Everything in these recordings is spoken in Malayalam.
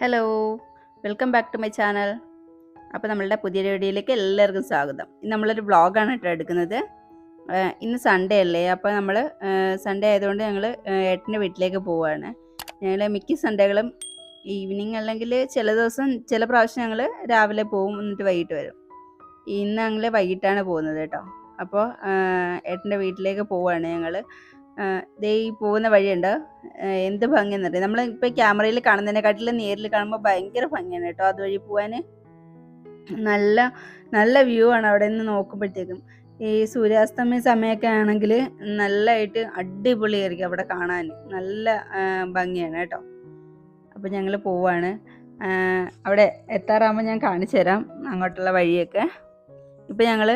Hello welcome back to my channel അപ്പോൾ നമ്മളുടെ പുതിയ വീഡിയോയിലേക്ക് എല്ലാവർക്കും സ്വാഗതം. ഇന്ന് നമ്മളൊരു വ്ളോഗാണ് കേട്ടോ എടുക്കുന്നത്. ഇന്ന് സൺഡേ അല്ലേ? അപ്പോൾ നമ്മൾ സൺഡേ ആയതുകൊണ്ട് ഞങ്ങൾ ഏട്ടന്റെ വീട്ടിലേക്ക് പോവുകയാണ് ഞങ്ങൾ മിക്ക സൺഡേകളും ഈവനിങ് അല്ലെങ്കിൽ ചില ദിവസം ചില പ്രാവശ്യം ഞങ്ങൾ രാവിലെ പോവും എന്നിട്ട് വൈകിട്ട് വരും. ഇന്ന് ഞങ്ങൾ വൈകിട്ടാണ് പോകുന്നത് കേട്ടോ. അപ്പോൾ ഏട്ടന്റെ വീട്ടിലേക്ക് പോവുകയാണ് ഞങ്ങൾ ദേ ഈ പോകുന്ന വഴിയുണ്ട്. എന്ത് ഭംഗിയെന്നറിയാം? നമ്മൾ ഇപ്പൊ ക്യാമറയിൽ കാണുന്നതിനെക്കാട്ടിലും നേരിൽ കാണുമ്പോൾ ഭയങ്കര ഭംഗിയാണ് കേട്ടോ അതുവഴി പോകാൻ നല്ല നല്ല വ്യൂ ആണ് അവിടെ നിന്ന് നോക്കുമ്പോഴത്തേക്കും. ഈ സൂര്യാസ്തമയ സമയമൊക്കെ ആണെങ്കിൽ നല്ലതായിട്ട് അടിപൊളിയായിരിക്കും അവിടെ കാണാൻ നല്ല ഭംഗിയാണ് കേട്ടോ. അപ്പം ഞങ്ങൾ പോവാണ്. അവിടെ എത്താറാകുമ്പോൾ ഞാൻ കാണിച്ചു തരാം അങ്ങോട്ടുള്ള വഴിയൊക്കെ. ഇപ്പം ഞങ്ങൾ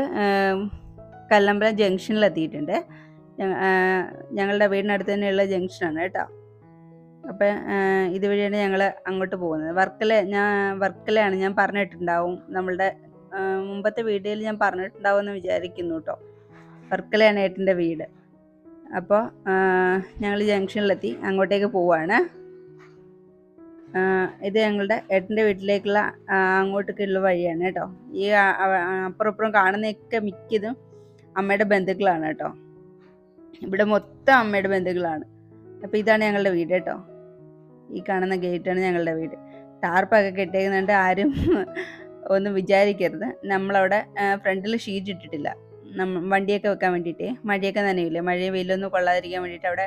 കല്ലമ്പലം ആ, ഞങ്ങളുടെ വീടിനടുത്ത് തന്നെയുള്ള ജംഗ്ഷനാണ് കേട്ടോ. അപ്പം ഇതുവഴിയാണ് ഞങ്ങൾ അങ്ങോട്ട് പോകുന്നത്. വർക്കല ഞാൻ വർക്കലയാണ് ഞാൻ പറഞ്ഞിട്ടുണ്ടാവും. നമ്മളുടെ മുമ്പത്തെ വീഡിയോയിൽ ഞാൻ പറഞ്ഞിട്ടുണ്ടാവും എന്ന് വിചാരിക്കുന്നു കേട്ടോ. വർക്കലയാണ് ഏട്ടന്റെ വീട്. അപ്പോൾ ഞങ്ങൾ ജംഗ്ഷനിലെത്തി അങ്ങോട്ടേക്ക് പോവാണ്. ഇത് ഞങ്ങളുടെ ഏട്ടന്റെ വീട്ടിലേക്കുള്ള അങ്ങോട്ടേക്കുള്ള വഴിയാണ് കേട്ടോ. ഈ അപ്പുറപ്പുറം കാണുന്നതൊക്കെ മിക്കതും അമ്മയുടെ ബന്ധുക്കളാണ് കേട്ടോ. ഇവിടെ മൊത്തം അമ്മയുടെ ബന്ധുക്കളാണ്. അപ്പോൾ ഇതാണ് ഞങ്ങളുടെ വീട് കേട്ടോ. ഈ കാണുന്ന ഗേറ്റാണ് ഞങ്ങളുടെ വീട്. ടാർപ്പൊക്കെ കെട്ടിയേക്കുന്നുണ്ട് ആരും ഒന്നും വിചാരിക്കരുത്. നമ്മളവിടെ ഫ്രണ്ടിൽ ഷീറ്റ് ഇട്ടിട്ടില്ല. നമ്മ വണ്ടിയൊക്കെ വെക്കാൻ വേണ്ടിയിട്ട്. മഴയൊക്കെ നനയില്ലേ മഴയും വെയിലൊന്നും കൊള്ളാതിരിക്കാൻ വേണ്ടിയിട്ട് അവിടെ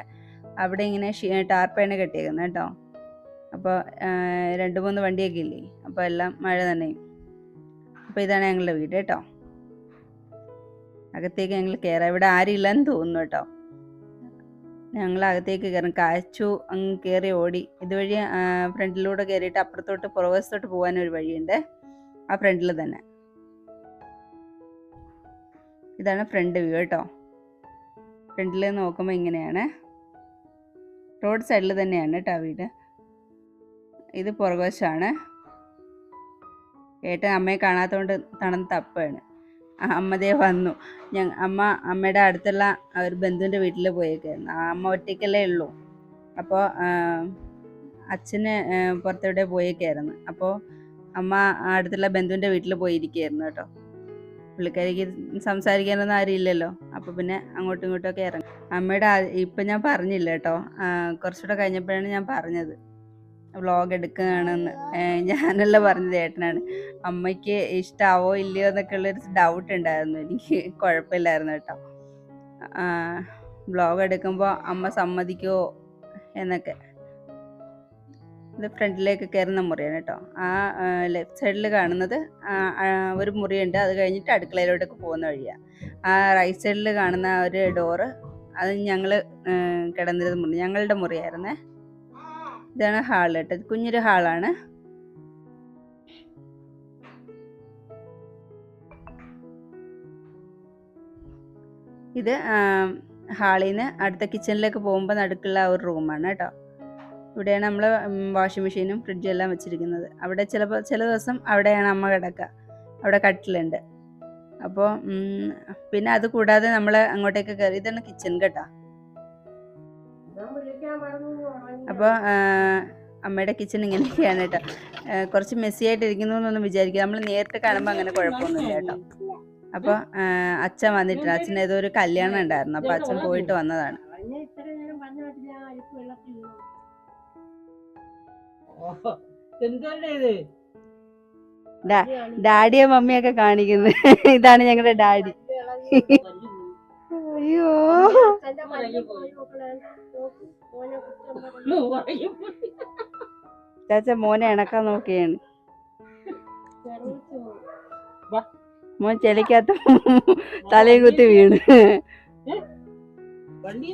അവിടെ ഇങ്ങനെ ടാർപ്പാണ് കെട്ടിയേക്കുന്നത് കേട്ടോ. അപ്പോൾ രണ്ട് മൂന്ന് വണ്ടിയൊക്കെ ഇല്ലേ? അപ്പോൾ എല്ലാം മഴ നനയും. അപ്പോൾ ഇതാണ് ഞങ്ങളുടെ വീട് കേട്ടോ. അകത്തേക്ക് ഞങ്ങൾ കയറാം ഇവിടെ ആരും ഇല്ലെന്ന് തോന്നുന്നു കേട്ടോ. ഞങ്ങൾ അകത്തേക്ക് കയറും കാച്ചു അങ്ങ് കയറി ഓടി. ഇതുവഴി ഫ്രണ്ടിലൂടെ കയറിയിട്ട് അപ്പുറത്തോട്ട് പുറവശത്തോട്ട് പോകാനൊരു വഴിയുണ്ട്. ആ ഫ്രണ്ടിൽ തന്നെ. ഇതാണ് ഫ്രണ്ട് വ്യൂ കേട്ടോ. ഫ്രണ്ടിൽ നോക്കുമ്പോൾ ഇങ്ങനെയാണ്. റോഡ് സൈഡിൽ തന്നെയാണ് കേട്ടോ വീട്. ഇത് പുറകുവശമാണ് ഏട്ടൻ അമ്മയെ കാണാത്തതുകൊണ്ട് തണുന്ന് തപ്പാണ് ആ, അമ്മ ദേ വന്നു. ഞ അമ്മ അമ്മയുടെ അടുത്തുള്ള ഒരു ബന്ധുവിന്റെ വീട്ടിൽ പോയേക്കായിരുന്നു. അമ്മ ഒറ്റയ്ക്കല്ലേ ഉള്ളൂ. അപ്പോൾ അച്ഛന് പുറത്തെവിടെ പോയേക്കായിരുന്നു. അപ്പോൾ അമ്മ അടുത്തുള്ള ബന്ധുവിന്റെ വീട്ടിൽ പോയിരിക്കുകയായിരുന്നു കേട്ടോ. പുള്ളിക്കാരിക്ക് സംസാരിക്കാനൊന്നും ആരുമില്ലല്ലോ അപ്പോൾ പിന്നെ അങ്ങോട്ടും ഇങ്ങോട്ടും ഒക്കെ ഇറങ്ങി. അമ്മയുടെ ഇപ്പം ഞാൻ പറഞ്ഞില്ല കേട്ടോ. കുറച്ചുകൂടെ കഴിഞ്ഞപ്പോഴാണ് ഞാൻ പറഞ്ഞത്. വ്ളോഗ് എടുക്കുകയാണെന്ന്. ഞാനല്ല പറഞ്ഞത് ഏട്ടനാണ്. അമ്മയ്ക്ക് ഇഷ്ടാവോ ഇല്ലയോ എന്നൊക്കെ ഉള്ളൊരു ഡൗട്ട് ഉണ്ടായിരുന്നു. എനിക്ക് കുഴപ്പമില്ലായിരുന്നു കേട്ടോ. വ്ളോഗ് എടുക്കുമ്പോൾ അമ്മ സമ്മതിക്കുമോ എന്നൊക്കെ. ഇത് ഫ്രണ്ടിലേക്ക് കയറുന്ന മുറിയാണ് കേട്ടോ. ആ ലെഫ്റ്റ് സൈഡിൽ കാണുന്നത് ഒരു മുറിയുണ്ട്. അത് കഴിഞ്ഞിട്ട് അടുക്കളയിലോട്ടൊക്കെ പോകുന്ന വഴിയാണ് ആ റൈറ്റ് സൈഡിൽ കാണുന്ന ഒരു ഡോറ് അത് ഞങ്ങൾ കിടന്നിരുന്ന മുറി ഞങ്ങളുടെ മുറിയായിരുന്നേ. ഇതാണ് ഹാൾ കേട്ടോ. കുഞ്ഞൊരു ഹാളാണ് ഇത് ഹാളിൽ നിന്ന് അടുത്ത കിച്ചണിലേക്ക് പോകുമ്പോൾ നടുക്കുള്ള ഒരു റൂമാണ് കേട്ടോ. ഇവിടെയാണ് നമ്മൾ വാഷിംഗ് മെഷീനും ഫ്രിഡ്ജും എല്ലാം വെച്ചിരിക്കുന്നത്. അവിടെ ചിലപ്പോൾ ചില ദിവസം അവിടെയാണ് അമ്മ കിടക്കുക. അവിടെ കട്ടിലുണ്ട്. അപ്പോൾ പിന്നെ അത് കൂടാതെ നമ്മൾ അങ്ങോട്ടേക്ക് കയറി ഇതാണ് കിച്ചൺ കേട്ടോ. അപ്പോൾ അമ്മയുടെ കിച്ചൺ ഇങ്ങനെയൊക്കെയാണ് കേട്ടോ കുറച്ച് മെസ്സി ആയിട്ടിരിക്കുന്നു എന്നൊന്നും വിചാരിക്കുക നമ്മൾ നേരിട്ട് കാണുമ്പോൾ അങ്ങനെ കുഴപ്പമൊന്നുമില്ല കേട്ടോ അപ്പോൾ അച്ഛൻ വന്നിട്ടുണ്ട്. അച്ഛൻ ഏതോ ഒരു കല്യാണം ഉണ്ടായിരുന്നു. അപ്പോൾ അച്ഛൻ പോയിട്ട് വന്നതാണ്. ഡാഡിയെ മമ്മിയൊക്കെ കാണിക്കുന്നത് ഇതാണ് ഞങ്ങളുടെ ഡാഡി. അയ്യോ. ചാച്ച മോനെ ഇണക്കാൻ നോക്കിയാണ്. മോൻ ചെലിക്കാത്ത തലയും കുത്തി വീണ്. വണ്ടി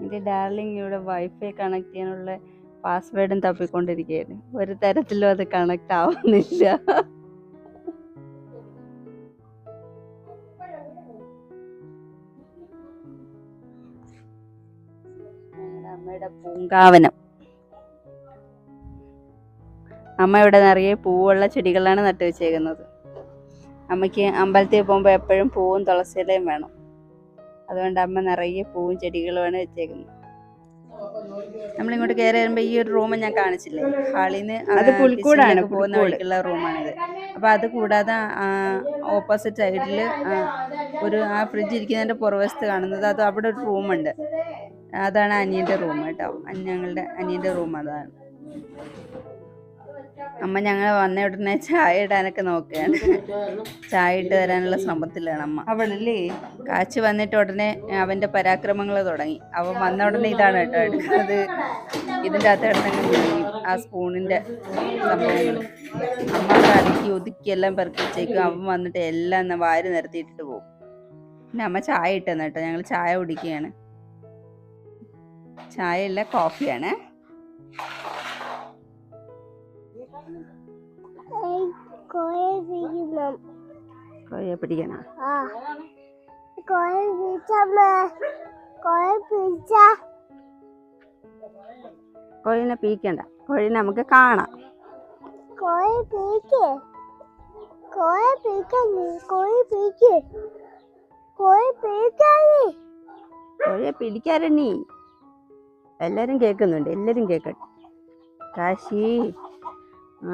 എന്റെ ഡാർലിംഗ് ഇവിടെ വൈഫൈ കണക്ട് ചെയ്യാനുള്ള പാസ്വേഡും തപ്പിക്കൊണ്ടിരിക്കുകയാണ് ഒരു തരത്തിലും അത് കണക്ട് ആവുന്നില്ല. പൂങ്കാവനം അമ്മ ഇവിടെ നിറയെ പൂവുള്ള ചെടികളാണ് നട്ടു വെച്ചേക്കുന്നത്. അമ്മയ്ക്ക് അമ്പലത്തിൽ പോകുമ്പോൾ എപ്പോഴും പൂവും തുളസിയിലയും വേണം. അതുകൊണ്ട് അമ്മ നിറയെ പൂവും ചെടികളുമാണ് വെച്ചേക്കുന്നത്. നമ്മളിങ്ങോട്ട് കയറി വരുമ്പോൾ ഈ ഒരു റൂം ഞാൻ കാണിച്ചില്ലേ? ഹാളിൽ നിന്ന് അത് പുൽക്കൂടാണ്, പോകുന്ന. വഴിക്കുള്ള റൂമാണിത്. അപ്പോൾ അത് കൂടാതെ ഓപ്പോസിറ്റ് സൈഡിൽ ഒരു ആ ഫ്രിഡ്ജ് ഇരിക്കുന്നതിന്റെ പുറവശത്ത് കാണുന്നത് അത് അവിടെ ഒരു റൂമുണ്ട്. അതാണ് അനിയന്റെ റൂം കേട്ടോ. ഞങ്ങളുടെ അനിയന്റെ റൂം അതാണ്. അമ്മ ഞങ്ങൾ വന്ന ഉടനെ ചായ ഇടാനൊക്കെ നോക്കുകയാണ്. ചായ ഇട്ട് തരാനുള്ള ശ്രമത്തിലാണ് അമ്മ. അവളല്ലേ? കാച്ചി വന്നിട്ട് ഉടനെ അവന്റെ പരാക്രമങ്ങൾ തുടങ്ങി. അവൻ വന്ന ഉടനെ ഇതാണ് കേട്ടോ എടുക്കുന്നത്. ഇതിന്റെ അകത്ത് കിടന്നങ്ങ് കുഴിയും ആ സ്പൂണിന്റെ സംഭവങ്ങൾ അമ്മ കടക്കി ഒതുക്കി എല്ലാം പെറുക്കി വെച്ചേക്കും. അവൻ വന്നിട്ട് എല്ലാം വാരി നിരത്തിയിട്ടിട്ട് പോകും. പിന്നെ അമ്മ ചായ ഇട്ടെന്ന് കേട്ടോ. ഞങ്ങൾ ചായ കുടിക്കുകയാണ്. ചായ അല്ല കോഫിയാണ് കോഴിയെ പിടിക്കണം? കോഴിനെ പീക്കണ്ട. കോഴിനെ നമുക്ക് കാണാം. കോഴി പിടിക്കാനേ കോഴിയെ പിടിക്കാരണീ എല്ലാരും കേൾക്കുന്നുണ്ട് എല്ലാവരും കേൾക്കട്ടെ. കാശി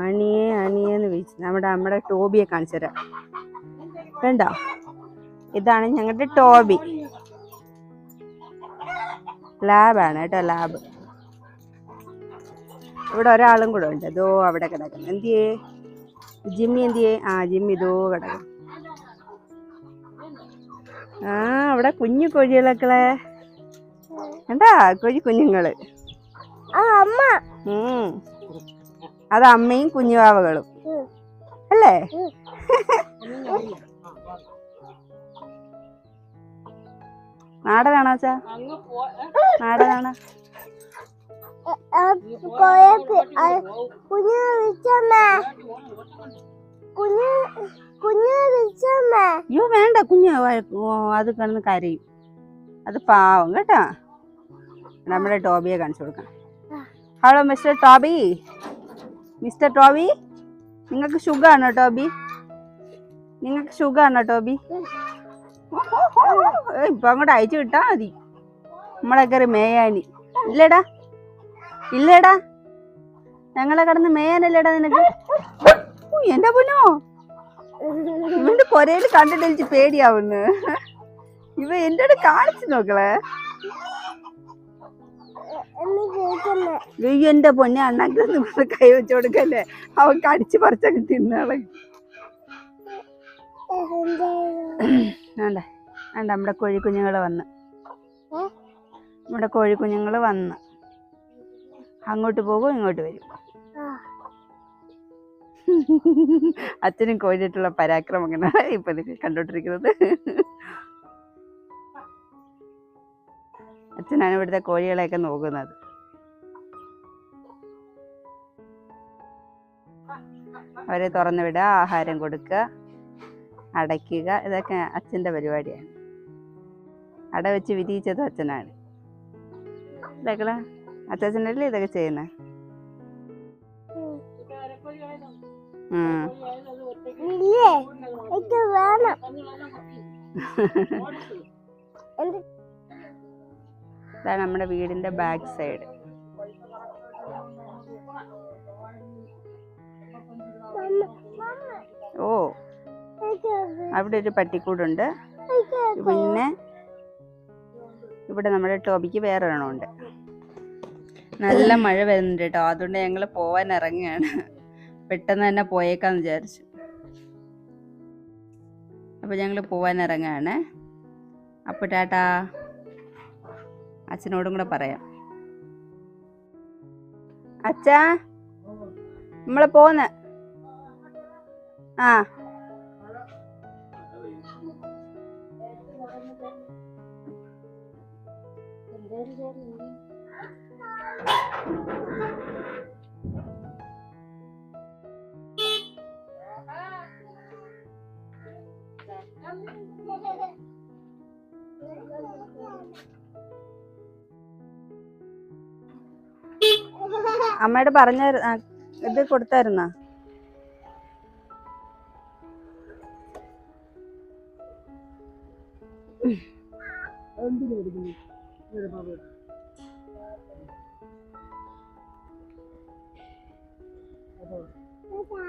അണിയെ അണിയെന്ന് വിളിച്ചു നമ്മുടെ നമ്മുടെ ടോബിയെ കാണിച്ചു തരാം കണ്ടോ? ഇതാണ് ഞങ്ങളുടെ ടോബി. ലാബാണ് കേട്ടോ ലാബ് ഇവിടെ ഒരാളും കൂടെ ഉണ്ട്. ഇതോ അവിടെ കിടക്കുന്നു. എന്തിയേ? ജിമ്മി എന്തിയേ? ആ ജിമ്മി ഇതോ കിടക്കുന്നു. ആ അവിടെ കുഞ്ഞു കോഴികളൊക്കെ കണ്ടാ കോഴി കുഞ്ഞുങ്ങൾ. അത് അമ്മയും കുഞ്ഞുവാവകളും. അല്ലേ. നാടനാണോ അച്ഛാ? നാടനാണോ. കുഞ്ഞു വിളിച്ചമ്മ കുഞ്ഞു കുഞ്ഞു വിളിച്ചമ്മ അയ്യോ വേണ്ട കുഞ്ഞ് അത് കിടന്ന് കരയും. അത് പാവം കേട്ടാ. നമ്മുടെ ടോബിയെ കാണിച്ചു കൊടുക്കണം. Hello mister Toby. Mister Toby നിങ്ങൾക്ക് ഷുഗാണോ ടോബി? നിങ്ങൾക്ക് ഷുഗാണോ ടോബി? ഇപ്പൊ അങ്ങോട്ട് അയച്ചു കിട്ടാ മതി. നമ്മളെ കയറി മേയാനി ഇല്ലടാ. ഇല്ലടാ. ഞങ്ങളെ കടന്ന് മേയാനല്ലേടാ നിനക്ക്. എന്റെ പൊന്നോ. ഇവന്റെ കൊരയിൽ കണ്ടിട്ട് എനിക്ക് പേടിയാവുന്നു. ഇവ എന്റെ കാണിച്ചു നോക്കളെ എന്റെ പൊന്നെ അണ്ണാക്കി കൈ വെച്ചു കൊടുക്കല്ലേ? അവൻ കടിച്ചു പറിച്ചൊക്കെ തിന്നാളെ വേണ്ട? നമ്മുടെ കോഴിക്കുഞ്ഞുങ്ങൾ വന്ന്? നമ്മുടെ കോഴിക്കുഞ്ഞുങ്ങൾ വന്ന്. അങ്ങോട്ട് പോകും ഇങ്ങോട്ട് വരും. അച്ഛനും കോഴിയായിട്ടുള്ള ഇങ്ങനെ ഇപ്പൊ കണ്ടോണ്ടിരിക്കുന്നത്. അച്ഛനാണ് ഇവിടുത്തെ കോഴികളെയൊക്കെ നോക്കുന്നത്. അവരെ തുറന്നു വിടുക ആഹാരം കൊടുക്കുക അടയ്ക്കുക. ഇതൊക്കെ അച്ഛന്റെ പരിപാടിയാണ്. അട വെച്ച് വിരിയിച്ചത് അച്ഛനാണ്. ഇതൊക്കെ അച്ഛനല്ലേ ഇതൊക്കെ ചെയ്യുന്നത് വേണം. ഇതാണ് നമ്മുടെ വീടിന്റെ ബാക്ക് സൈഡ്. ഓ അവിടെ ഒരു പട്ടിക്കൂടുണ്ട്. പിന്നെ ഇവിടെ നമ്മുടെ ടോബിക്ക് വേറെ ഒരെണ്ണമുണ്ട്. നല്ല മഴ വരുന്നുണ്ട് കേട്ടോ. അതുകൊണ്ട് ഞങ്ങൾ പോവാൻ ഇറങ്ങുകയാണ്. പെട്ടെന്ന് തന്നെ പോയേക്കാന്ന് വിചാരിച്ചു. അപ്പോൾ ഞങ്ങൾ പോവാൻ ഇറങ്ങുകയാണ്. അപ്പോൾ ടാറ്റാ. അച്ഛനോടും കൂടെ പറയാം. അച്ഛാ നമ്മളെ പോന്ന്. ആ. അമ്മയോട് പറഞ്ഞ ഇത് കൊടുത്തായിരുന്ന?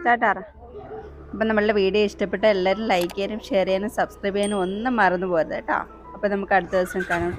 ചേട്ടാറ അപ്പം നമ്മളുടെ വീഡിയോ ഇഷ്ടപ്പെട്ട എല്ലാവരും ലൈക്ക് ചെയ്യാനും ഷെയർ ചെയ്യാനും സബ്സ്ക്രൈബ് ചെയ്യാനും ഒന്നും മറന്നു പോകരുത് കേട്ടോ. അപ്പം നമുക്ക് അടുത്ത ദിവസം കാണാം.